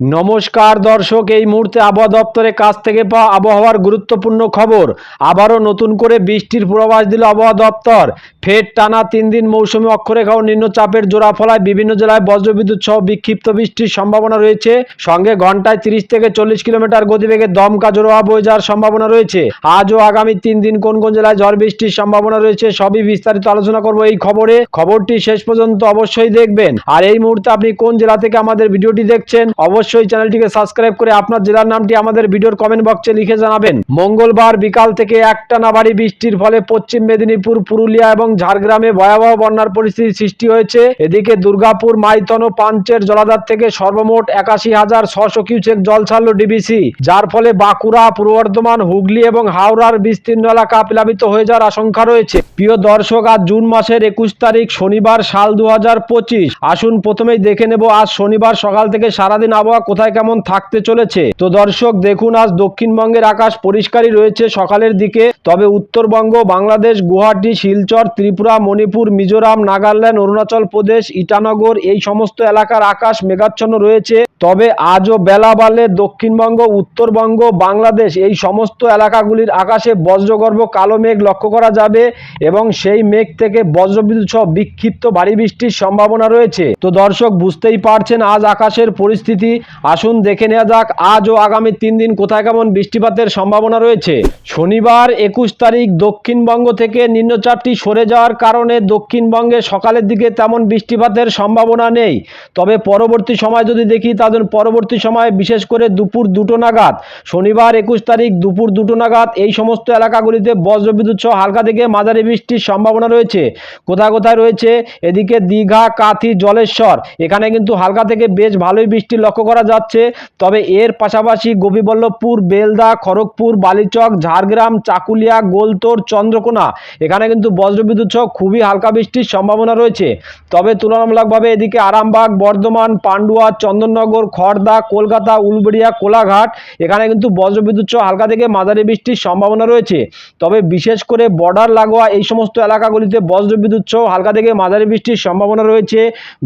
নমস্কার দর্শক, এই মুহূর্তে আবহাওয়া দপ্তরের কাছ থেকে পাওয়া আবহাওয়ার গুরুত্বপূর্ণ খবর। আবারও নতুন করে বৃষ্টির পূর্বাভাস দিল আবহাওয়া দপ্তর। ফের টানা তিন দিন মৌসুমী অক্ষরেখা নিম্নচাপের জোড়া ফলায় বিভিন্ন জেলায় বজ্রবিদ্যুৎ সহ বিক্ষিপ্ত বৃষ্টির সম্ভাবনা রয়েছে। সঙ্গে ঘন্টায় তিরিশ থেকে চল্লিশ কিলোমিটার গতিবেগে দমকা জোড়া বয়ে যাওয়ার সম্ভাবনা রয়েছে। আজও আগামী তিন দিন কোন কোন জেলায় ঝড় বৃষ্টির সম্ভাবনা রয়েছে সবই বিস্তারিত আলোচনা করব এই খবরে। খবরটি শেষ পর্যন্ত অবশ্যই দেখবেন। আর এই মুহূর্তে আপনি কোন জেলা থেকে আমাদের ভিডিওটি দেখছেন, অবশ্যই চ্যানেলটিকে সাবস্ক্রাইব করে আপনার জেলার নামটি আমাদের ভিডিওর কমেন্ট বক্সে লিখে জানাবেন। মঙ্গলবার বিকাল থেকে একটানা ভারী বৃষ্টির ফলে পশ্চিম মেদিনীপুর, পুরুলিয়া এবং ঝাড়গ্রামে ভয়াবহ বন্যার পরিস্থিতি সৃষ্টি হয়েছে। এদিকে দুর্গাপুর মাইথন ও পাঞ্চের জলাধার থেকে সর্বমোট একাশি হাজার ছশো কিউসেক জল ছাড়লো ডিবিসি, যার ফলে বাঁকুড়া পূর্ব বর্ধমান হুগলি এবং হাওড়ার বিস্তীর্ণ এলাকা প্লাবিত হয়ে যাওয়ার আশঙ্কা রয়েছে। প্রিয় দর্শক, আজ জুন মাসের একুশ তারিখ, শনিবার সাল দু হাজার পঁচিশ। আসুন প্রথমেই দেখে নেব আজ শনিবার সকাল থেকে সারাদিন আবহাওয়া কোথায় কেমন থাকতে চলেছে। তো দর্শক, দেখুন আজ দক্ষিণবঙ্গের আকাশ পরিষ্কারই রয়েছে সকালের দিকে। তবে উত্তরবঙ্গ, বাংলাদেশ, গুয়াহাটি, শিলচর ত্রিপুরা, মণিপুর, মিজোরাম, নাগাল্যান্ড, অরুণাচল প্রদেশ, ইটানগর এই সমস্ত এলাকার আকাশ মেঘাচ্ছন্ন রয়েছে। তবে আজও বেলা বালে দক্ষিণবঙ্গ, উত্তরবঙ্গ, বাংলাদেশ এই সমস্ত এলাকাগুলির আকাশে বজ্রগর্ভ কালো মেঘ লক্ষ্য করা যাবে এবং সেই মেঘ থেকে বজ্রবিদ্যুৎ সহ বিক্ষিপ্ত ভারী বৃষ্টির সম্ভাবনা রয়েছে। তো দর্শক, বুঝতেই পারছেন আজ আকাশের পরিস্থিতি। আসুন দেখে নেওয়া যাক আজ ও আগামী তিন দিন কোথায় কেমন বৃষ্টিপাতের সম্ভাবনা রয়েছে। শনিবার একুশ তারিখ দক্ষিণবঙ্গ থেকে নিম্নচাপটি সরে যাওয়ার কারণে দক্ষিণবঙ্গে সকালের দিকে তেমন বৃষ্টিপাতের সম্ভাবনা নেই। তবে পরবর্তী সময় যদি দেখি, তাদের পরবর্তী সময় বিশেষ করে দুপুর দুটো নাগাদ, শনিবার একুশ তারিখ দুপুর দুটো নাগাদ এই সমস্ত এলাকাগুলিতে বজ্রবিদ্যুৎ সহ হালকা থেকে মাঝারি বৃষ্টির সম্ভাবনা রয়েছে। কোথায় কোথায় রয়েছে? এদিকে দীঘা, কাথি, জলেশ্বর, এখানে কিন্তু হালকা থেকে বেশ ভালোই বৃষ্টি লক্ষ্য করা যাচ্ছে। তবে এর পাশাপাশি গোপীবল্লভপুর, বেলদা, খড়গপুর, বালিচক, ঝাড়গ্রাম, চাকুলিয়া গোলতোড় চন্দ্রকোনা, এখানে কিন্তু বজ্রবিদ্যুৎ সহ খুবই হালকা বৃষ্টির সম্ভাবনা রয়েছে। তবে তুলনামূলকভাবে এদিকে আরামবাগ, বর্ধমান, পান্ডুয়া, চন্দননগর খড়দা কলকাতা, উলবেড়িয়া, কোলাঘাট, এখানে কিন্তু বজ্রবিদ্যুৎ সহ হালকা থেকে মাঝারি বৃষ্টির সম্ভাবনা রয়েছে। তবে বিশেষ করে বর্ডার লাগোয়া এই সমস্ত এলাকাগুলিতে বজ্রবিদ্যুৎ সহ হালকা থেকে মাঝারি বৃষ্টির সম্ভাবনা রয়েছে।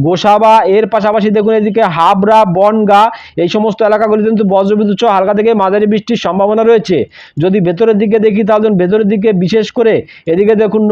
গোসাবা, এর পাশাপাশি দেখুন এদিকে হাবড়া, বনগা, এই সমস্ত এলাকাগুলিতে কিন্তু বজ্রবিদ্যুৎ সহ হালকা থেকে মাঝারি বৃষ্টির সম্ভাবনা রয়েছে। যদি ভেতরের দিকে দেখি, তাহলে ভেতরের দিকে বিশেষ করে এদিকে দেখুন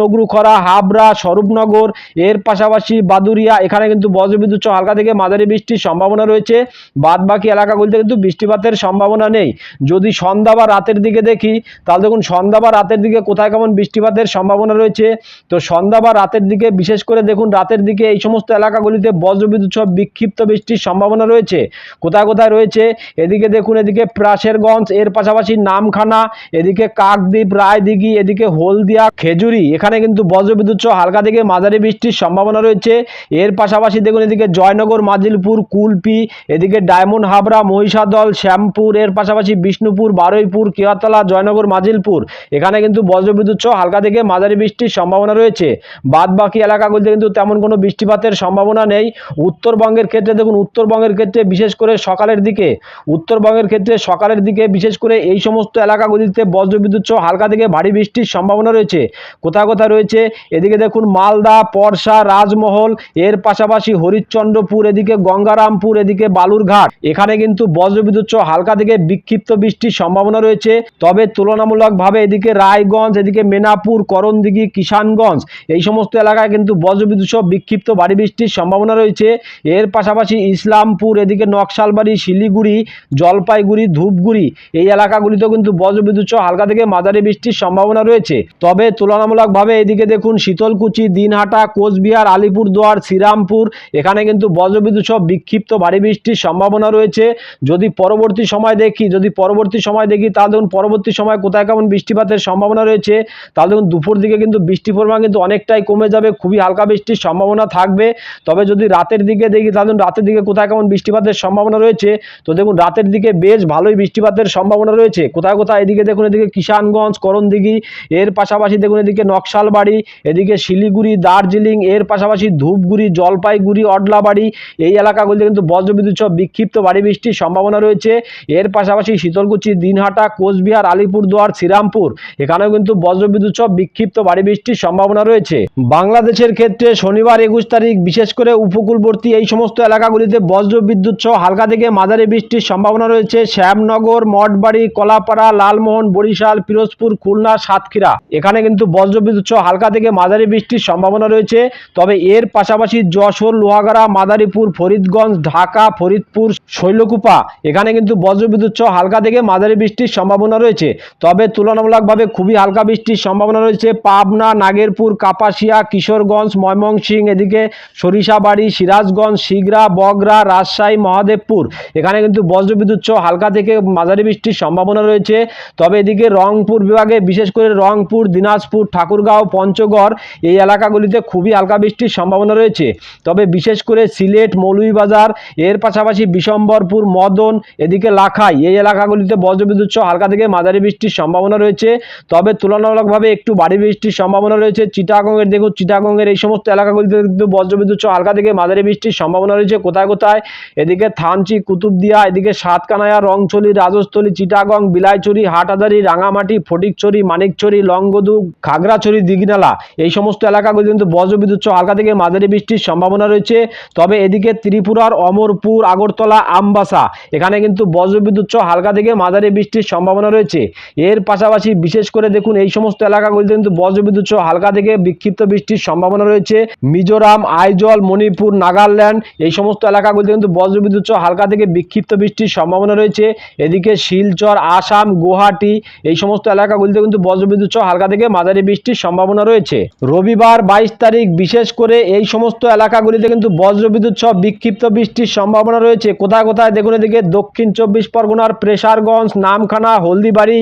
নগরুখরা হাবড়া, স্বরূপনগর, এর পাশাপাশি বাদুরিয়া এখানে কিন্তু বজ্রবিদ্যুৎ সহ হালকা থেকে মাঝারি বৃষ্টির সম্ভাবনা রয়েছে। বাদ বাকি এলাকাগুলিতে কিন্তু বৃষ্টিপাতের সম্ভাবনা নেই। যদি সন্ধ্যা বা রাতের দিকে দেখি, তাহলে দেখুন সন্ধ্যা বা রাতের দিকে কোথায় কেমন বৃষ্টিপাতের সম্ভাবনা রয়েছে। তো সন্ধ্যা বা রাতের দিকে, বিশেষ করে দেখুন রাতের দিকে এই সমস্ত এলাকাগুলিতে বজ্রবিদ্যুৎ সহ বিক্ষিপ্ত বৃষ্টির সম্ভাবনা রয়েছে। কোথায় কোথায় রয়েছে? এদিকে দেখুন, এদিকে প্রাসেরগঞ্জ এর পাশাপাশি নামখানা, এদিকে কাকদ্বীপ, রায়দিঘি, এদিকে হলদিয়া, খেজুরি, এখানে কিন্তু বজ্রবিদ্যুৎ সহ হালকা থেকে মাঝারি বৃষ্টির সম্ভাবনা রয়েছে। এর পাশাপাশি দেখুন এদিকে জয়নগর, মাজিলপুর, কুলপি, এদিকে ডায়মন্ড হাবড়া, মহিষাদল, শ্যামপুর, এর পাশাপাশি বিষ্ণুপুর, বারুইপুর কেয়াতলা জয়নগর, মাজিলপুর। এখানে কিন্তু বজ্রবিদ্যুৎ সহ হালকা থেকে মাঝারি বৃষ্টির সম্ভাবনা রয়েছে। বাদ বাকি এলাকাগুলিতে কিন্তু তেমন কোনো বৃষ্টিপাতের সম্ভাবনা নেই। উত্তরবঙ্গের ক্ষেত্রে দেখুন, উত্তরবঙ্গের ক্ষেত্রে বিশেষ করে সকালের দিকে, উত্তরবঙ্গের ক্ষেত্রে সকালের দিকে বিশেষ করে এই সমস্ত এলাকাগুলিতে বজ্রবিদ্যুৎ সহ হালকা থেকে ভারী বৃষ্টির সম্ভাবনা রয়েছে। কোথায় কোথায় রয়েছে? এদিকে দেখুন মালদা, পরশা, রাজমহল, এর পাশাপাশি হরিশ্চন্দ্রপুর, এদিকে গঙ্গারামপুর, এদিকে বালুরঘাট। এখানে কিন্তু বজ্রবিদ্যুৎ হালকা থেকে বিক্ষিপ্ত বৃষ্টির সম্ভাবনা রয়েছে। তবে তুলনামূলকভাবে এদিকে রায়গঞ্জ, এদিকে মেনাপুর, করণদিঘি, কিষানগঞ্জ, এই সমস্ত এলাকায় কিন্তু বজ্রবিদ্যুৎ বিক্ষিপ্ত ভারী বৃষ্টির সম্ভাবনা রয়েছে। এর পাশাপাশি ইসলামপুর, এদিকে নকশালবাড়ি, শিলিগুড়ি, জলপাইগুড়ি, ধূপগুড়ি, এই এলাকাগুলিতেও কিন্তু বজ্রবিদ্যুৎ হালকা থেকে মাঝারি বৃষ্টির সম্ভাবনা রয়েছে। তবে তুলনামূলকভাবে এদিকে দেখুন শীতলকুচি, দিনহাটা, কোচবিহার, আলিপুরদুয়ার, শ্রীরামপুর। এখানে কিন্তু বজ্রবিদ্যুৎ সহ বিক্ষিপ্ত ভারী বৃষ্টির সম্ভাবনা রয়েছে। যদি পরবর্তী সময় দেখি, যদি পরবর্তী সময় দেখি, তাহলে দেখুন পরবর্তী সময় কোথায় কেমন বৃষ্টিপাতের সম্ভাবনা রয়েছে। তাহলে দেখুন দুপুর দিকে কিন্তু বৃষ্টির পরিমাণ কিন্তু অনেকটাই কমে যাবে, খুবই হালকা বৃষ্টির সম্ভাবনা থাকবে। তবে যদি রাতের দিকে দেখি, তাহলে দেখুন রাতের দিকে কোথায় কেমন বৃষ্টিপাতের সম্ভাবনা রয়েছে। তো দেখুন রাতের দিকে বেশ ভালোই বৃষ্টিপাতের সম্ভাবনা রয়েছে। কোথায় কোথায়? এদিকে দেখুন এদিকে কিষানগঞ্জ, করণদিঘি, এর পাশাপাশি দেখুন এদিকে নকশালবাড়ি এদিকে শিলিগুড়ি, দার্জিলিং, এর পাশাপাশি ধূপগুড়ি, জলপাইগুড়ি, অডলাবাড়ি, এই এলাকাগুলিতে কিন্তু বজ্রবিদ্যুৎ সহ বিক্ষিপ্ত ভারী বৃষ্টির সম্ভাবনা রয়েছে। এর পাশাপাশি শীতলকুচি, দিনহাটা, কোচবিহার, আলিপুরদুয়ার, শ্রীরামপুর, এখানেও কিন্তু বজ্রবিদ্যুৎ সহ বিক্ষিপ্ত ভারী বৃষ্টির সম্ভাবনা রয়েছে। বাংলাদেশের ক্ষেত্রে শনিবার একুশ তারিখ, বিশেষ করে উপকূলবর্তী এই সমস্ত এলাকাগুলিতে বজ্রবিদ্যুৎ সহ হালকা থেকে মাঝারি বৃষ্টির সম্ভাবনা রয়েছে। শ্যামনগর, মঠবাড়ি, কলাপাড়া, লালমোহন, বরিশাল, পিরোজপুর, খুলনা, সাতক্ষীরা, এখানে কিন্তু বজ্রবিদ্যুৎ সহ হালকা থেকে মাঝারি বৃষ্টির সম্ভাবনা রয়েছে। তবে এর পাশাপাশি যশোর, লোহাগাড়া, মাদারীপুর, ফরিদগঞ্জ, ঢাকা, ফরিদপুর, শৈলকুপা, এখানে কিন্তু বজ্রবিদ্যুৎ সহ হালকা থেকে মাঝারি বৃষ্টির সম্ভাবনা রয়েছে। তবে তুলনামূলকভাবে খুবই হালকা বৃষ্টির সম্ভাবনা রয়েছে পাবনা, নাগেরপুর, কাপাসিয়া, কিশোরগঞ্জ, ময়মনসিংহ, এদিকে সরিষাবাড়ি, সিরাজগঞ্জ, শিগরা, বগরা, রাজশাহী, মহাদেবপুর। এখানে কিন্তু বজ্রবিদ্যুৎ সহ হালকা থেকে মাঝারি বৃষ্টির সম্ভাবনা রয়েছে। তবে এদিকে রংপুর বিভাগে, বিশেষ করে রংপুর, দিনাজপুর, ঠাকুরগাঁও পঞ্চগড় এই এলাকাগুলিতে খুবই হালকা বৃষ্টির সম্ভাবনা রয়েছে। তবে বিশেষ করে সিলেট, মৌলভীবাজার, এর পাশাপাশি বিশম্বরপুর, মদন, এদিকে লাখাই এই এলাকাগুলিতে বজ্রবিদ্যুৎ সহ হালকা থেকে মাঝারি বৃষ্টির সম্ভাবনা রয়েছে। তবে তুলনামূলকভাবে একটু ভারী বৃষ্টির সম্ভাবনা রয়েছে। চিটাগংয়ের দেখুন, চিটাগংয়ের এই সমস্ত এলাকাগুলিতে কিন্তু বজ্রবিদ্যুৎ সহ হালকা থেকে মাঝারি বৃষ্টির সম্ভাবনা রয়েছে। কোথায় কোথায়? এদিকে থানচি, কুতুবদিয়া, এদিকে সাতকানায়া রংছলি রাজস্থলী, চিটাগং, বিলাইছড়ি, হাটহাজারি, রাঙামাটি, ফটিকছড়ি, মানিকছড়ি, লংগদু খাগড়াছড়ি দিঘিনালা এই সমস্ত এলাকাগুলি কিন্তু বজ্রবিদ্যুৎ সহ হালকা থেকে মাঝারি বৃষ্টির সম্ভাবনা রয়েছে। তবে এদিকে ত্রিপুরার অমরপুর, আগরতলা, আমবাসা, এখানে কিন্তু বজ্রবিদ্যুৎ সহ হালকা থেকে মাঝারি বৃষ্টির সম্ভাবনা রয়েছে। এর পাশাপাশি বিশেষ করে দেখুন, এই সমস্ত এলাকাগুলিতে কিন্তু বজ্রবিদ্যুৎ সহ হালকা থেকে বিক্ষিপ্ত বৃষ্টির সম্ভাবনা রয়েছে। মিজোরাম, আইজল, মণিপুর, নাগাল্যান্ড, এই সমস্ত এলাকাগুলিতে কিন্তু বজ্রবিদ্যুৎ সহ হালকা থেকে বিক্ষিপ্ত বৃষ্টির সম্ভাবনা রয়েছে। এদিকে শিলচর, আসাম, গুয়াহাটি, এই সমস্ত এলাকাগুলিতে কিন্তু বজ্রবিদ্যুৎ সহ হালকা থেকে মাঝারি বৃষ্টির সম্ভাবনা রয়েছে। রবিবার বাইশ তারিখ, বিশেষ করে এই সমস্ত এলাকাগুলিতে কিন্তু বজ্রবিদ্যুৎ সহ বিক্ষিপ্ত বৃষ্টির সম্ভাবনা রয়েছে। কোথায় কোথায় দেখুন এদিকে দক্ষিণ চব্বিশ পরগনার প্রেসারগঞ্জ, নামখানা, হলদিবাড়ি,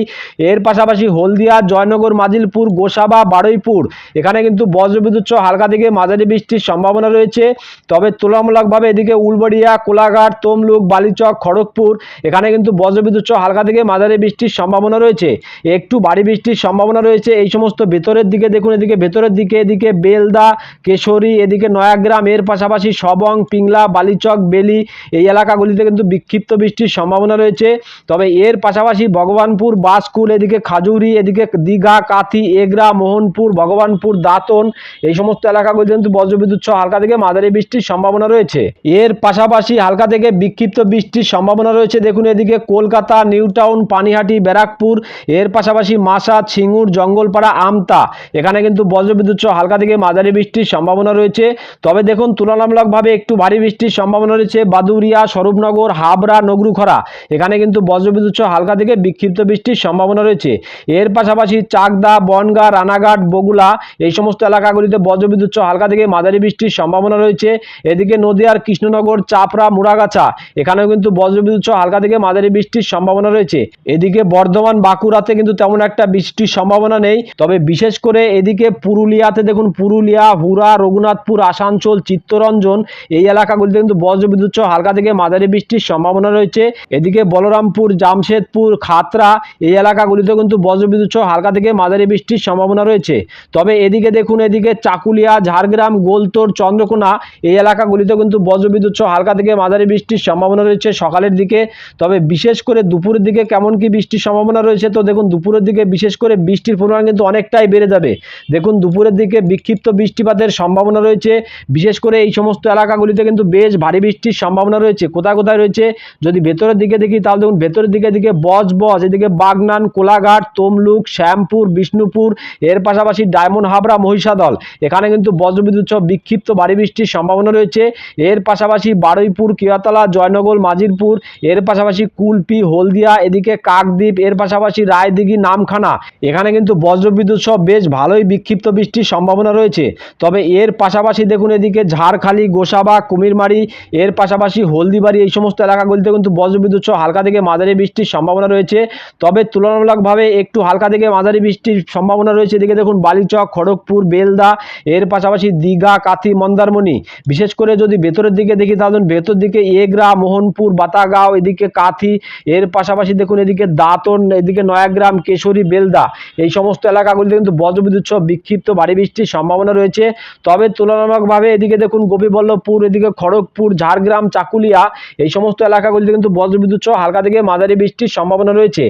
এর পাশাপাশি হলদিয়া, জয়নগর, মাজিলপুর, গোসাবা, বারুইপুর। এখানে কিন্তু বজ্রবিদ্যুৎ সহ হালকা থেকে মাঝারি বৃষ্টির সম্ভাবনা রয়েছে। তবে তুলনামূলকভাবে এদিকে উলবড়িয়া, কোলাঘাট, তমলুক, বালিচক, খড়গপুর, এখানে কিন্তু বজ্রবিদ্যুৎ সহ হালকা থেকে মাঝারি বৃষ্টির সম্ভাবনা রয়েছে। একটু ভারী বৃষ্টির সম্ভাবনা রয়েছে। এই সমস্ত ভেতরের দিকে দেখুন এদিকে ভেতরের দিকে, এদিকে বেলদা, কেশরী, এদিকে নয়াগ্রাম, এর পাশাপাশি সবং, পিংলা, বালিচক, বেলি, এই এলাকাগুলিতে কিন্তু বিক্ষিপ্ত বৃষ্টির সম্ভাবনা রয়েছে। তবে এর পাশাপাশি ভগবানপুর বাসকুল এদিকে খাজুরি, এদিকে দীঘা, কাথি, এগরা, মোহনপুর, ভগবানপুর, দাঁতন, এই সমস্ত এলাকাগুলিতে কিন্তু বজ্রবিদ্যুৎ সহ হালকা থেকে মাঝারি বৃষ্টির সম্ভাবনা রয়েছে। এর পাশাপাশি হালকা থেকে বিক্ষিপ্ত বৃষ্টির সম্ভাবনা রয়েছে। দেখুন এদিকে কলকাতা, নিউ টাউন, পানিহাটি, ব্যারাকপুর, এর পাশাপাশি মাসা ছিঙ্গুর জঙ্গলপাড়া, আমতা, এখানে কিন্তু বজ্রবিদ্যুৎ সহ হালকা থেকে মাঝারি বৃষ্টির সম্ভাবনা রয়েছে। তবে দেখুন, তুলনামূলকভাবে একটু ভারী বৃষ্টির সম্ভাবনা রয়েছে বাদুরিয়া স্বরূপনগর, হাবড়া, নগরুখরা। এখানে কিন্তু বজ্রবিদ্যুৎ সহ হালকা থেকে বিক্ষিপ্ত বৃষ্টির সম্ভাবনা রয়েছে। এর পাশাপাশি চাকদা, বনগা, রানাঘাট, বগুলা এই সমস্ত এলাকাগুলিতে বজ্রবিদ্যুৎ সহ হালকা থেকে মাঝারি বৃষ্টির সম্ভাবনা রয়েছে। এদিকে নদিয়ার কৃষ্ণনগর, চাপড়া, মুড়াগাছা, এখানেও কিন্তু বজ্রবিদ্যুৎ সহ হালকা থেকে মাঝারি বৃষ্টির সম্ভাবনা রয়েছে। এদিকে বর্ধমান, বাঁকুড়াতে কিন্তু তেমন একটা বৃষ্টির সম্ভাবনা নেই। তবে বিশেষ করে এদিকে পুরুলিয়াতে দেখুন, পুরুলিয়া হুরা রঘুনাথপুর, আসানসোল, চিত্তরঞ্জন, এই এলাকাগুলিতে কিন্তু বজ্রবিদ্যুৎ সহ হালকা থেকে মাঝারি বৃষ্টির সম্ভাবনা রয়েছে। এদিকে বলরামপুর, জামশেদপুর খাতরা এই এলাকাগুলিতে কিন্তু বজ্রবিদ্যুৎ সহ হালকা থেকে মাঝারি বৃষ্টির সম্ভাবনা রয়েছে। তবে এদিকে দেখুন, এদিকে চাকুলিয়া, ঝাড়গ্রাম, গোলতোর, চন্দ্রকোনা, এই এলাকাগুলিতে কিন্তু বজ্রবিদ্যুৎ সহ হালকা থেকে মাঝারি বৃষ্টির সম্ভাবনা রয়েছে সকালের দিকে। তবে বিশেষ করে দুপুরের দিকে কেমন কি বৃষ্টির সম্ভাবনা রয়েছে, তো দেখুন, দুপুরের দিকে বিশেষ করে বৃষ্টির পরিমাণ কিন্তু অনেকটাই বেড়ে যাবে। দেখুন, দুপুরের দিকে বিক্ষিপ্ত বৃষ্টিপাতের সম্ভাবনা রয়েছে। বিশেষ করে এই সমস্ত এলাকাগুলিতে কিন্তু বেশ ভারী বৃষ্টির সম্ভাবনা রয়েছে। কোথায় কোথায় রয়েছে? যদি ভেতরের দিকে দেখি, তাহলে দেখুন, ভেতরের দিকে দিকে বজ বজ, এদিকে বাগনান, কোলাঘাট, তমলুক, শ্যামপুর, বিষ্ণুপুর, এর পাশাপাশি ডায়মন্ড হাবড়া, মহিষাদল। এখানে কিন্তু বজ্রবিদ্যুৎ সহ বিক্ষিপ্ত ভারী বৃষ্টির সম্ভাবনা রয়েছে। এর পাশাপাশি বারুইপুর কিয়াতলা জয়নগর, মাজিরপুর, এর পাশাপাশি কুলপি, হলদিয়া, এদিকে কাকদ্বীপ, এর পাশাপাশি রায়দিঘি, নামখানা। এখানে কিন্তু বজ্রবিদ্যুৎ সহ বেশ ভালোই বিক্ষিপ্ত বৃষ্টির সম্ভাবনা রয়েছে। তবে এর পাশাপাশি দেখুন এদিকে ঝাড়খালি, গোসাবা, কুমিরমারি, এর পাশাপাশি হলদিবাড়ি এই সমস্ত এলাকাগুলিতে কিন্তু বজ্রবিদ্যুৎ সহ হালকা থেকে মাঝারি বৃষ্টির সম্ভাবনা রয়েছে। তবে তুলনামূলকভাবে একটু হালকা থেকে মাঝারি বৃষ্টির সম্ভাবনা রয়েছে। এদিকে দেখুন বালিচক, খড়গপুর, বেলদা, এর পাশাপাশি দীঘা, কাথি, মন্দারমণি। বিশেষ করে যদি ভেতরের দিকে দেখি তাহলে ভেতর দিকে এগরা, মোহনপুর, বাতাগাঁও, এদিকে কাথি, এর পাশাপাশি দেখুন এদিকে দাঁতন, এদিকে নয়াগ্রাম, কেশরী, বেলদা। এই সমস্ত এলাকাগুলিতে কিন্তু বজ্রবিদ্যুৎ সহ বিক্ষিপ্ত ভারী বৃষ্টির সম্ভাবনা রয়েছে। তবে তুলনামূলকভাবে এদিকে দেখুন গোপীবল্লভপুর, এদিকে খড়গপুর, ঝাড়গ্রাম, চাকুলিয়া, এই সমস্ত এলাকাগুলিতে কিন্তু বজ্রবিদ্যুৎ সহ হালকা থেকে মাঝারি বৃষ্টির সম্ভাবনা রয়েছে।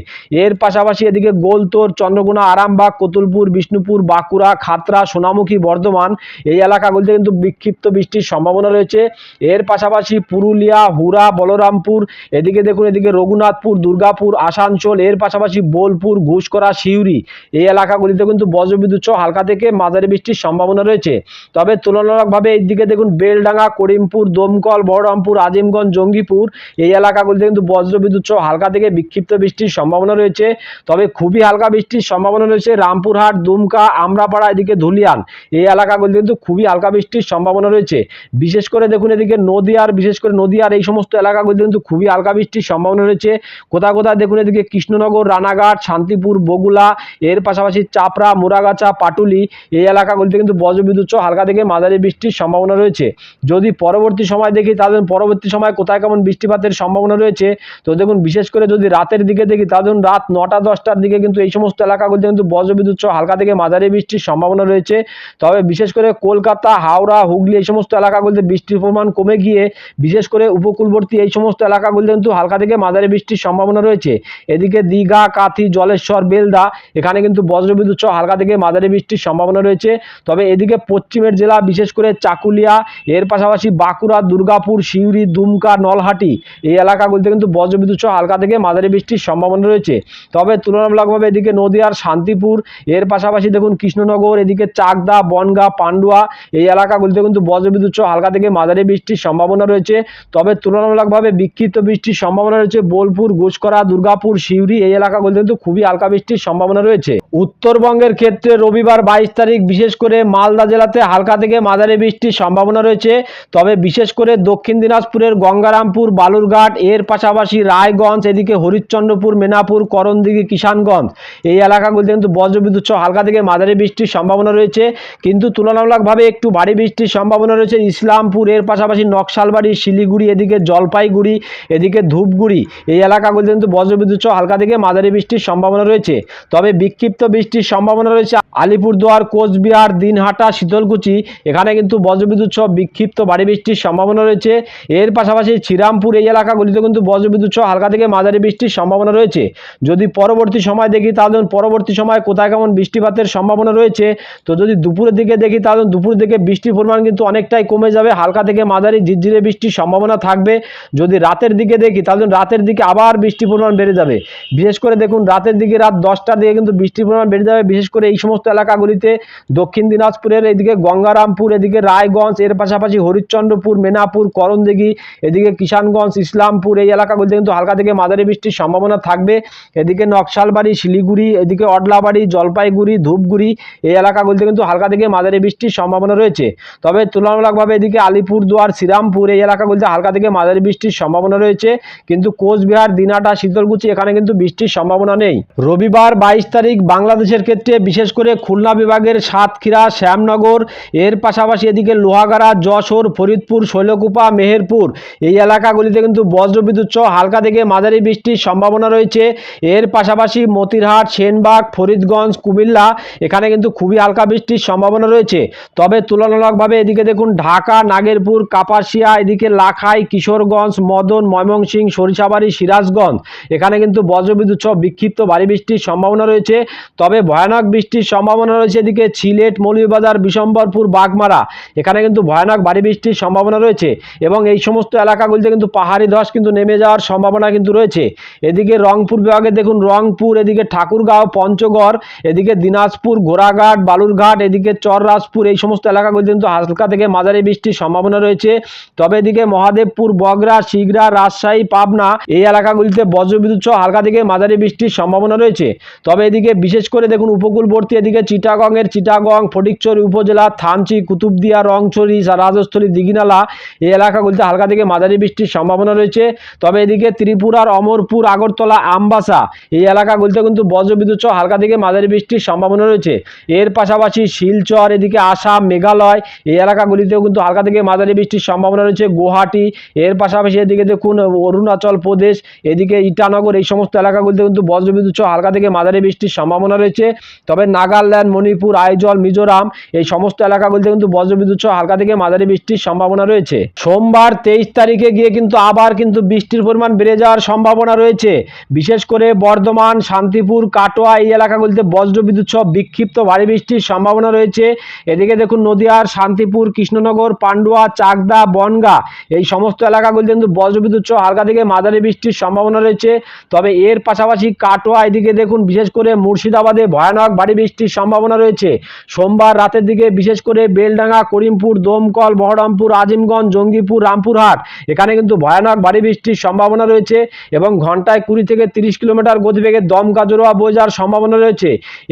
এর পাশাপাশি এদিকে গোলতোর, চন্দ্রকোনা, আরামবাগ, কতুলপুর, বিষ্ণুপুর, বাঁকুড়া খাতরা সোনামুখী, বর্ধমান এই এলাকাগুলিতে কিন্তু বিক্ষিপ্ত বৃষ্টির সম্ভাবনা রয়েছে। এর পাশাপাশি পুরুলিয়া হুরা বলরামপুর, এদিকে দেখুন এদিকে রঘুনাথপুর, দুর্গাপুর, আসানসোল, এর পাশাপাশি বোলপুর ঘুষকরা সিউড়ি এই এলাকাগুলিতে কিন্তু বজ্রবিদ্যুৎ সহ হালকা থেকে মাঝারি বৃষ্টির সম্ভাবনা রয়েছে। তবে তুলনামূলকভাবে এইদিকে দেখুন, বেলডাঙ্গা, করিমপুর, দমকল, বহরমপুর, আজিমগঞ্জ, জঙ্গিপুর এই এলাকাগুলিতে কিন্তু বজ্রবিদ্যুৎ সহ হালকা থেকে বিক্ষিপ্ত বৃষ্টির সম্ভাবনা রয়েছে। তবে খুবই হালকা বৃষ্টির সম্ভাবনা রয়েছে রামপুরহাট, দুমকা, আমরাপাড়া, এদিকে ধুলিয়ান। এই এলাকাগুলিতে কিন্তু খুবই হালকা বৃষ্টির সম্ভাবনা রয়েছে। বিশেষ করে দেখুন এদিকে নদিয়ার, বিশেষ করে নদিয়ার এই সমস্ত এলাকাগুলিতে কিন্তু খুবই হালকা বৃষ্টির সম্ভাবনা রয়েছে। কোথাও কোথাও দেখুন এদিকে কৃষ্ণনগর, রানাঘাট, শান্তিপুর, বগুলা, এর পাশাপাশি চাপড়া, মুরাগাছা পাটুলি এই এলাকাগুলিতে কিন্তু বজ্রবিদ্যুৎ সহ হালকা থেকে মাঝারি বৃষ্টির সম্ভাবনা রয়েছে। যদি পরবর্তী সময় দেখি তাহলে পরবর্তী সময় কোথায় কেমন বৃষ্টিপাতের সম্ভাবনা রয়েছে। তো দেখুন বিশেষ করে যদি রাতের দিকে দেখি তাহলে দেখুন রাত নটা দশটার দিকে কিন্তু এই সমস্ত এলাকাগুলিতে কিন্তু বজ্রবিদ্যুৎ সহ হালকা থেকে মাঝারি বৃষ্টির সম্ভাবনা রয়েছে। তবে বিশেষ করে কলকাতা, হাওড়া, হুগলি এই সমস্ত এলাকাগুলিতে বৃষ্টির পরিমাণ কমে গিয়ে বিশেষ করে উপকূলবর্তী এই সমস্ত এলাকাগুলিতে কিন্তু হালকা থেকে মাঝারি বৃষ্টির সম্ভাবনা রয়েছে। এদিকে দীঘা, কাথি, জলেশ্বর, বেলদা এখানে কিন্তু বজ্রবিদ্যুৎ সহ হালকা থেকে মাঝারি বৃষ্টির সম্ভাবনা রয়েছে। তবে এদিকে পশ্চিমের জেলা, বিশেষ করে চাকুলিয়া, এর পাশাপাশি বাঁকুড়া, দুর্গাপুর, সিউড়ি, দুমকা, নলহাটি এই এলাকাগুলিতে কিন্তু বজ্রবিদ্যুৎ সহ হালকা থেকে মাঝারি বৃষ্টির সম্ভাবনা রয়েছে। তবে তুলনামূলকভাবে এদিকে নদিয়ার শান্তিপুর, এর পাশাপাশি দেখুন কৃষ্ণনগর, এদিকে চাকদা, বনগা, পান্ডুয়া এই এলাকাগুলিতে কিন্তু বজ্রবিদ্যুৎ সহ হালকা থেকে মাঝারি বৃষ্টির সম্ভাবনা রয়েছে। তবে তুলনামূলকভাবে বিক্ষিপ্ত বৃষ্টির সম্ভাবনা রয়েছে বোলপুর, ঘুষকরা, দুর্গাপুর, সিউড়ি এই এলাকাগুলিতে কিন্তু খুবই হালকা বৃষ্টির সম্ভাবনা রয়েছে। উত্তরবঙ্গের ক্ষেত্রে রবিবার তারিখ, বিশেষ করে মালদা জেলাতে হালকা থেকে মাঝারি বৃষ্টির সম্ভাবনা রয়েছে। তবে বিশেষ করে দক্ষিণ দিনাজপুরের গঙ্গারামপুর, বালুরঘাট, এর পাশাপাশি রায়গঞ্জ, এদিকে হরিশ্চন্দ্রপুর, মেনাপুর, করণদিঘি, কিষানগঞ্জ। এই এলাকাগুলিতে কিন্তু বজ্রবিদ্যুৎ হালকা থেকে মাঝারি বৃষ্টির সম্ভাবনা রয়েছে। কিন্তু তুলনামূলকভাবে একটু ভারী বৃষ্টির সম্ভাবনা রয়েছে ইসলামপুর, এর পাশাপাশি নকশালবাড়ি, শিলিগুড়ি, এদিকে জলপাইগুড়ি, এদিকে ধূপগুড়ি। এই এলাকাগুলিতে কিন্তু বজ্রবিদ্যুৎ হালকা থেকে মাঝারি বৃষ্টির সম্ভাবনা রয়েছে। তবে বিক্ষিপ্ত বৃষ্টির সম্ভাবনা রয়েছে আলিপুরদুয়ার কোচবিহার, দিনহাটা, শীতলকুচি, এখানে কিন্তু বজ্রবিদ্যুৎ সহ বিক্ষিপ্ত ভারী বৃষ্টির সম্ভাবনা রয়েছে। এর পাশাপাশি শ্রীরামপুর এই এলাকাগুলিতে কিন্তু বজ্রবিদ্যুৎ সহ হালকা থেকে মাঝারি বৃষ্টির সম্ভাবনা রয়েছে। যদি পরবর্তী সময় দেখি, তাহলে পরবর্তী সময় কোথায় কেমন বৃষ্টিপাতের সম্ভাবনা রয়েছে। তো যদি দুপুরের দিকে দেখি, তাহলে দুপুরের দিকে বৃষ্টির পরিমাণ কিন্তু অনেকটাই কমে যাবে, হালকা থেকে মাঝারি ঝিরঝিরে বৃষ্টির সম্ভাবনা থাকবে। যদি রাতের দিকে দেখি, তাহলে রাতের দিকে আবার বৃষ্টির পরিমাণ বেড়ে যাবে। বিশেষ করে দেখুন, রাতের দিকে রাত দশটার দিকে কিন্তু বৃষ্টির পরিমাণ বেড়ে যাবে। বিশেষ করে এই সমস্ত এলাকাগুলিতে দক্ষিণ দিনাজপুরের এদিকে গঙ্গারামপুর, এদিকে রায়গঞ্জ, এর পাশাপাশি হরিশ্চন্দ্রপুর, মেনাপুর, করণদিঘি, এদিকে কিষানগঞ্জ, ইসলামপুর, এই এলাকাগুলিতে কিন্তু হালকা থেকে মাঝারি বৃষ্টির সম্ভাবনা থাকবে। এদিকে নকশালবাড়ি, শিলিগুড়ি, এদিকে অডলাবাড়ি, জলপাইগুড়ি, ধূপগুড়ি, এই এলাকাগুলিতে কিন্তু হালকা থেকে মাঝারি বৃষ্টির সম্ভাবনা রয়েছে। তবে তুলনামূলকভাবে এদিকে আলিপুরদুয়ার, শ্রীরামপুর, এই এলাকাগুলিতে হালকা থেকে মাঝারি বৃষ্টির সম্ভাবনা রয়েছে। কিন্তু কোচবিহার, দিনাটা, শীতলকুচি, এখানে কিন্তু বৃষ্টির সম্ভাবনা নেই। রবিবার বাইশ তারিখ বাংলাদেশের ক্ষেত্রে বিশেষ করে খুলনা বিভাগের সাতক্ষীরা, শ্যামনগর, এর পাশাপাশি এদিকে লোহাগাড়া, যশোর, ফরিদপুর, শৈলকুপা, মেহেরপুর। এই এলাকাগুলিতে কিন্তু বজ্রবিদ্যুৎ সহ হালকা থেকে মাঝারি বৃষ্টির সম্ভাবনা রয়েছে। এর পাশাপাশি মতিরহাট, সেনবাগ, ফরিদগঞ্জ, কুমিল্লা, এখানে কিন্তু খুবই হালকা বৃষ্টির সম্ভাবনা রয়েছে। তবে তুলনামূলকভাবে এদিকে দেখুন ঢাকা, নাগেরপুর, কাপাসিয়া, এদিকে লাখাই, কিশোরগঞ্জ, মদন ময়মনসিং সরিষাবাড়ি, সিরাজগঞ্জ। এখানে কিন্তু বজ্রবিদ্যুৎ সহ বিক্ষিপ্ত ভারী বৃষ্টির সম্ভাবনা রয়েছে। তবে ভয়ানক বৃষ্টির সম্ভাবনা রয়েছে এদিকে সিলেট, মৌলভীবাজার, বিশম্বরপুর, বাগমারা। এখানে কিন্তু ভয়ানক ভারী বৃষ্টির সম্ভাবনা রয়েছে এবং এই সমস্ত এলাকাগুলিতে কিন্তু পাহাড়ি ধস কিন্তু নেমে যাওয়ার সম্ভাবনা কিন্তু রয়েছে। এদিকে রংপুর বিভাগে দেখুন, রংপুর, এদিকে ঠাকুরগাঁও, পঞ্চগড়, এদিকে দিনাজপুর, ঘোড়াঘাট, বালুরঘাট, এদিকে চররাজপুর, এই সমস্ত এলাকাগুলিতে কিন্তু হালকা থেকে মাঝারি বৃষ্টির সম্ভাবনা রয়েছে। তবে এদিকে মহাদেবপুর বগরা শিগরা রাজশাহী, পাবনা এই এলাকাগুলিতে বজ্রবিদ্যুৎ সহ হালকা থেকে মাঝারি বৃষ্টির সম্ভাবনা রয়েছে। তবে এদিকে বিশেষ করে দেখুন, উপকূলবর্তী এদিকে চিটাগংয়ের চিটাগং ফটিকচুরি উপজেলা, থানচি, কুতুবদিয়া, রংছড়ি, রাজস্থলী, দিঘিনালা এই এলাকাগুলিতে হালকা থেকে মাঝারি বৃষ্টির সম্ভাবনা রয়েছে। তবে এদিকে ত্রিপুরার অমরপুর, আগরতলা, আমবাসা এই এলাকাগুলিতে কিন্তু বজ্রবিদ্যুৎ সহ হালকা থেকে মাঝারি বৃষ্টির সম্ভাবনা রয়েছে। এর পাশাপাশি শিলচর, এদিকে আসাম, মেঘালয় এই এলাকাগুলিতেও কিন্তু হালকা থেকে মাঝারি বৃষ্টির সম্ভাবনা রয়েছে। গুয়াহাটি, এর পাশাপাশি এদিকে দেখুন অরুণাচল প্রদেশ, এদিকে ইটানগর এই সমস্ত এলাকাগুলিতে কিন্তু বজ্রবিদ্যুৎ সহ হালকা থেকে মাঝারি বৃষ্টির সম্ভাবনা রয়েছে। তবে নাগাল্যান্ড মণিপুর, আইজল, মিজোরাম, এই সমস্ত এলাকাগুলিতে কিন্তু বজ্রবিদ্যুৎ সহ হালকা থেকে মাঝারি বৃষ্টির সম্ভাবনা রয়েছে। সোমবার তেইশ তারিখে গিয়ে কিন্তু আবার কিন্তু বৃষ্টির পরিমাণ বেড়ে যাওয়ার সম্ভাবনা রয়েছে। বিশেষ করে বর্ধমান, শান্তিপুর, কাটোয়া এই এলাকাগুলিতে বজ্রবিদ্যুৎ সহ বিক্ষিপ্ত ভারী বৃষ্টির সম্ভাবনা রয়েছে। এদিকে দেখুন নদিয়ার, শান্তিপুর, কৃষ্ণনগর, পান্ডুয়া, চাকদা, বনগা এই সমস্ত এলাকাগুলিতে কিন্তু বজ্রবিদ্যুৎ সহ হালকা থেকে মাঝারি বৃষ্টির সম্ভাবনা রয়েছে। তবে এর পাশাপাশি কাটোয়া এদিকে দেখুন বিশেষ করে মুর্শিদাবাদে ভয়ানক ভারী বৃষ্টির সম্ভাবনা রয়েছে। সোমবার রাতের দিকে বিশেষ করে বেলডাঙ্গা, করিমপুর, দমকল, বহরমপুর, আজিমগঞ্জ, জঙ্গিপুর, রামপুরহাট, এখানে কিন্তু ভয়ানক ভারী বৃষ্টির সম্ভাবনা রয়েছে এবং ঘন্টায় কুড়ি থেকে তিরিশ কিলোমিটার গতিবেগে দমকা জোরোয়া বয়ে যাওয়ার সম্ভাবনা রয়েছে।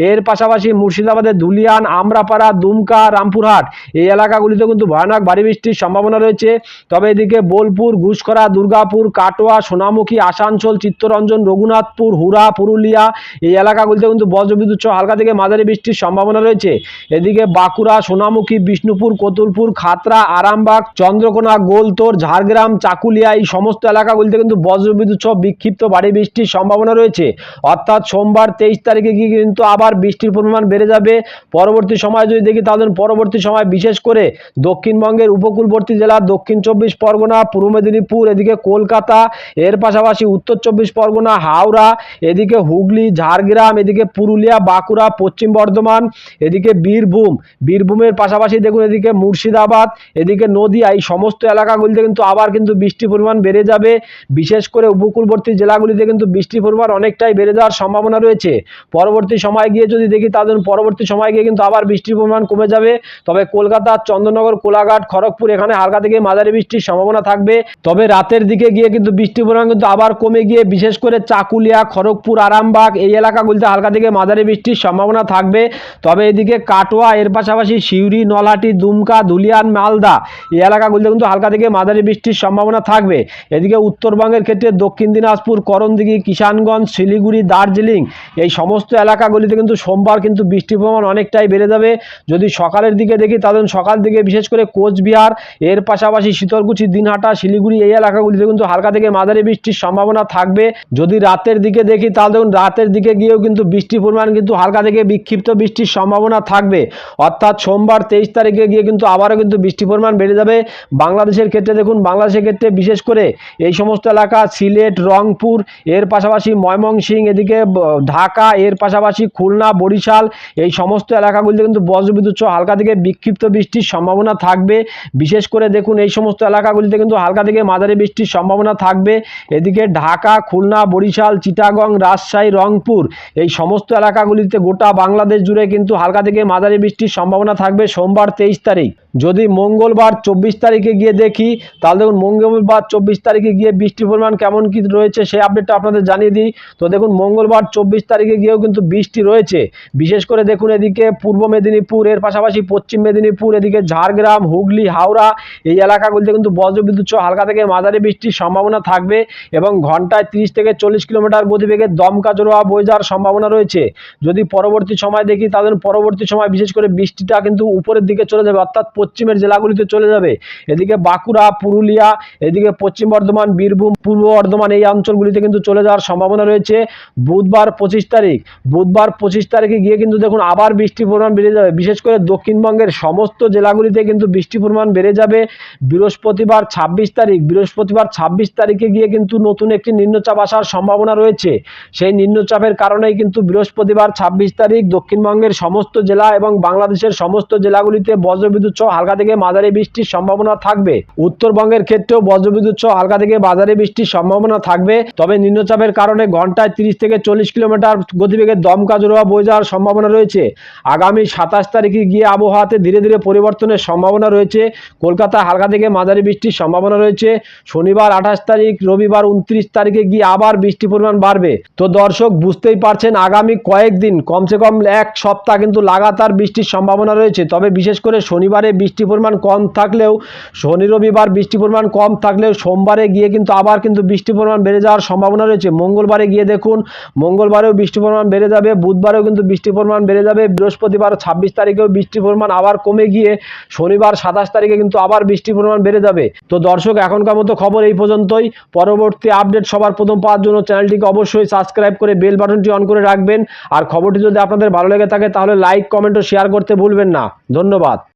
এর পাশাপাশি মুর্শিদাবাদের ধুলিয়ান, আমরাপাড়া, দুমকা, রামপুরহাট এই এলাকাগুলিতে কিন্তু ভয়ানক ভারী বৃষ্টির সম্ভাবনা রয়েছে। তবে এদিকে বোলপুর ঘুষকরা দুর্গাপুর, কাটোয়া, সোনামুখী, আসানসোল, চিত্তরঞ্জন, রঘুনাথপুর হুরা পুরুলিয়া এই এলাকাগুলিতে কিন্তু বজ্রবিদ্যুৎ হালকা থেকে মাঝারি বৃষ্টির সম্ভাবনা রয়েছে। এদিকে বাঁকুড়া, সোনামুখী, বিষ্ণুপুর, কতুলপুর, খাতড়া, আরামবাগ, চন্দ্রকোনা, গোলতোর, ঝাড়গ্রাম, চাকুলিয়া এই সমস্ত এলাকাগুলিতে কিন্তু বজ্রবিদ্যুৎ সহ বিক্ষিপ্ত ভারী বৃষ্টির সম্ভাবনা রয়েছে। অর্থাৎ সোমবার তেইশ তারিখে গিয়ে কিন্তু আবার বৃষ্টির পরিমাণ বেড়ে যাবে। পরবর্তী সময় যদি দেখি তাহলে পরবর্তী সময় বিশেষ করে দক্ষিণবঙ্গের উপকূলবর্তী জেলা দক্ষিণ চব্বিশ পরগনা, পূর্ব মেদিনীপুর, এদিকে কলকাতা, এর পাশাপাশি উত্তর চব্বিশ পরগনা, হাওড়া, এদিকে হুগলি, ঝাড়গ্রাম, এদিকে পুরুলিয়া, বাঁকুড়া, পশ্চিম বর্ধমান এদিকে বীরভূম। বীরভূমের পাশাপাশি দেখুন এদিকে মুর্শিদাবাদ, এদিকে নদীয়া এই সমস্ত এলাকাগুলিতে কিন্তু আবার কিন্তু বৃষ্টির পরিমাণ বেড়ে যাবে। বিশেষ করে উপকূলবর্তী জেলাগুলিতে কিন্তু বৃষ্টির পরিমাণ অনেকটাই বেড়ে যাওয়ার সম্ভাবনা রয়েছে। পরবর্তী সময় গিয়ে যদি দেখি তাদের পরবর্তী সময় গিয়ে কিন্তু আবার বৃষ্টির পরিমাণ কমে যাবে। তবে কলকাতা চন্দ্রনগর কোলাঘাট, খড়গপুর এখানে হালকা থেকে মাঝারি বৃষ্টির সম্ভাবনা থাকবে। তবে রাতের দিকে গিয়ে কিন্তু বৃষ্টির পরিমাণ কিন্তু আবার কমে গিয়ে বিশেষ করে চাকুলিয়া, খড়গপুর, আরামবাগ এই এলাকাগুলিতে হালকা থেকে মাঝারি বৃষ্টির সম্ভাবনা থাকবে। তবে এদিকে কাটোয়া, এর পাশাপাশি সিউড়ি, নলহাটি, দুমকা ধুলিয়ান মালদা, এই এলাকাগুলিতে কিন্তু হালকা থেকে মাঝারি বৃষ্টির সম্ভাবনা থাকবে। এদিকে উত্তরবঙ্গের ক্ষেত্রে দক্ষিণ দিনাজপুর, করণদিঘি, কিষানগঞ্জ, শিলিগুড়ি, দার্জিলিং, এই সমস্ত এলাকাগুলিতে কিন্তু সোমবার কিন্তু বৃষ্টির পরিমাণ অনেকটাই বেড়ে যাবে। যদি সকালের দিকে দেখি, তাহলে সকাল দিকে বিশেষ করে কোচবিহার, এর পাশাপাশি শীতলকুচি, দিনহাটা, শিলিগুড়ি এই এলাকাগুলিতে কিন্তু হালকা থেকে মাঝারি বৃষ্টির সম্ভাবনা থাকবে। যদি রাতের দিকে দেখি, তাহলে রাতের দিকে গিয়েও কিন্তু বৃষ্টির পরিমাণ কিন্তু হালকা থেকে বিক্ষিপ্ত বৃষ্টির সম্ভাবনা থাকবে। অর্থাৎ সোমবার তেইশ তারিখে গিয়ে কিন্তু আবারও কিন্তু বৃষ্টির পরিমাণ বেড়ে যাবে। বাংলাদেশের ক্ষেত্রে দেখুন, বাংলাদেশের ক্ষেত্রে বিশেষ করে এই সমস্ত এলাকা, সিলেট, রংপুর, এর পাশাপাশি ময়মনসিংহ, এদিকে ঢাকা, এর পাশাপাশি খুলনা, বরিশাল, এই সমস্ত এলাকাগুলিতে কিন্তু বজ্রবিদ্যুৎ হালকা থেকে বিক্ষিপ্ত বৃষ্টির সম্ভাবনা থাকবে। বিশেষ করে দেখুন, এই সমস্ত এলাকাগুলিতে কিন্তু হালকা থেকে মাঝারি বৃষ্টির সম্ভাবনা থাকবে। এদিকে ঢাকা, খুলনা, বরিশাল, চিটাগং, রাজশাহী, রংপুর, এই সমস্ত এলাকাগুলিতে গোটা বাংলাদেশ জুড়ে কিন্তু হালকা থেকে মাঝারি বৃষ্টির সম্ভাবনা থাকবে সোমবার তেইশ তারিখ। যদি মঙ্গলবার চব্বিশ তারিখে গিয়ে দেখি, তাহলে দেখুন মঙ্গলবার চব্বিশ তারিখে গিয়ে বৃষ্টির পরিমাণ কেমন কি রয়েছে সেই আপডেটটা আপনাদের জানিয়ে দিই। তো দেখুন মঙ্গলবার চব্বিশ তারিখে গিয়েও কিন্তু বৃষ্টি রয়েছে। বিশেষ করে দেখুন এদিকে পূর্ব মেদিনীপুর, এর পাশাপাশি পশ্চিম মেদিনীপুর, এদিকে ঝাড়গ্রাম, হুগলি, হাওড়া এই এলাকাগুলিতে কিন্তু বজ্রবিদ্যুৎ সহ হালকা থেকে মাঝারি বৃষ্টির সম্ভাবনা থাকবে এবং ঘন্টায় তিরিশ থেকে চল্লিশ কিলোমিটার গতিবেগে দমকা জোড়া বয়ে যাওয়ার সম্ভাবনা রয়েছে। যদি পরবর্তী সময় দেখি, তাহলে পরবর্তী সময় বিশেষ করে বৃষ্টিটা কিন্তু উপরের দিকে চলে যাবে, অর্থাৎ পশ্চিমের জেলাগুলিতে চলে যাবে। এদিকে বাঁকুড়া, পুরুলিয়া, এদিকে পশ্চিম বর্ধমান, বীরভূম, পূর্ব বর্ধমান এই অঞ্চলগুলিতে কিন্তু চলে যাওয়ার সম্ভাবনা রয়েছে। বুধবার পঁচিশ তারিখ, বুধবার পঁচিশ তারিখে গিয়ে কিন্তু দেখুন আবার বৃষ্টির পরিমাণ বেড়ে যাবে। বিশেষ করে দক্ষিণবঙ্গের সমস্ত জেলাগুলিতে কিন্তু বৃষ্টির পরিমাণ বেড়ে যাবে। বৃহস্পতিবার ছাব্বিশ তারিখ, বৃহস্পতিবার ছাব্বিশ তারিখে গিয়ে কিন্তু নতুন একটি নিম্নচাপ আসার সম্ভাবনা রয়েছে। সেই নিম্নচাপের কারণেই কিন্তু বৃহস্পতিবার ছাব্বিশ তারিখ দক্ষিণবঙ্গের সমস্ত জেলা এবং বাংলাদেশের সমস্ত জেলাগুলিতে বজ্রবিদ্যুৎ সহ হালকা থেকে মাঝারি বৃষ্টির সম্ভাবনা থাকবে। উত্তরবঙ্গের ক্ষেত্রেও বজ্রবিদ্যুৎ সহ হালকা থেকে মাঝারি বৃষ্টির সম্ভাবনা থাকবে। তবে নিম্নচাপের কারণে ঘন্টায় তিরিশ থেকে চল্লিশ কিলোমিটার গতিবেগে দমকা জোড়া বয়ে যাওয়ার সম্ভাবনা রয়েছে। আগামী সাতাশ তারিখে গিয়ে আবহাওয়াতে ধীরে ধীরে পরিবর্তনের সম্ভাবনা রয়েছে। কলকাতায় হালকা থেকে মাঝারি বৃষ্টির সম্ভাবনা রয়েছে। শনিবার আঠাশ তারিখ, রবিবার উনত্রিশ তারিখে গিয়ে আবার বৃষ্টির পরিমাণ বাড়বে। তো দর্শক, বুঝতেই পারছেন, আগামী কয়েকদিন, কমসে কম এক সপ্তাহ কিন্তু লাগাতার বৃষ্টির সম্ভাবনা রয়েছে। তবে বিশেষ করে শনিবারে বৃষ্টির পরিমাণ কম থাকলেও, শনি রবিবার বৃষ্টির পরিমাণ কম থাকলেও সোমবারে গিয়ে কিন্তু আবার কিন্তু বৃষ্টির পরিমাণ বেড়ে যাওয়ার সম্ভাবনা রয়েছে। মঙ্গলবারে গিয়ে দেখুন, মঙ্গলবারেও বৃষ্টির পরিমাণ বেড়ে যাবে, বুধবারেও কিন্তু বৃষ্টির পরিমাণ বেড়ে যাবে, বৃহস্পতিবার ছাব্বিশ তারিখেও বৃষ্টির পরিমাণ আবার কমে গিয়ে শনিবার সাতাশ তারিখে কিন্তু আবার বৃষ্টির পরিমাণ বেড়ে যাবে। তো দর্শক, এখনকার মতো খবর এই পর্যন্তই। পরবর্তী আপডেট সবার প্রথম পাওয়ার জন্য চ্যানেলটিকে অবশ্যই সাবস্ক্রাইব করে বেল বাটনটি অন করে রাখবেন। আর খবরটি যদি আপনাদের ভালো লেগে থাকে, তাহলে লাইক, কমেন্ট ও শেয়ার করতে ভুলবেন না। ধন্যবাদ।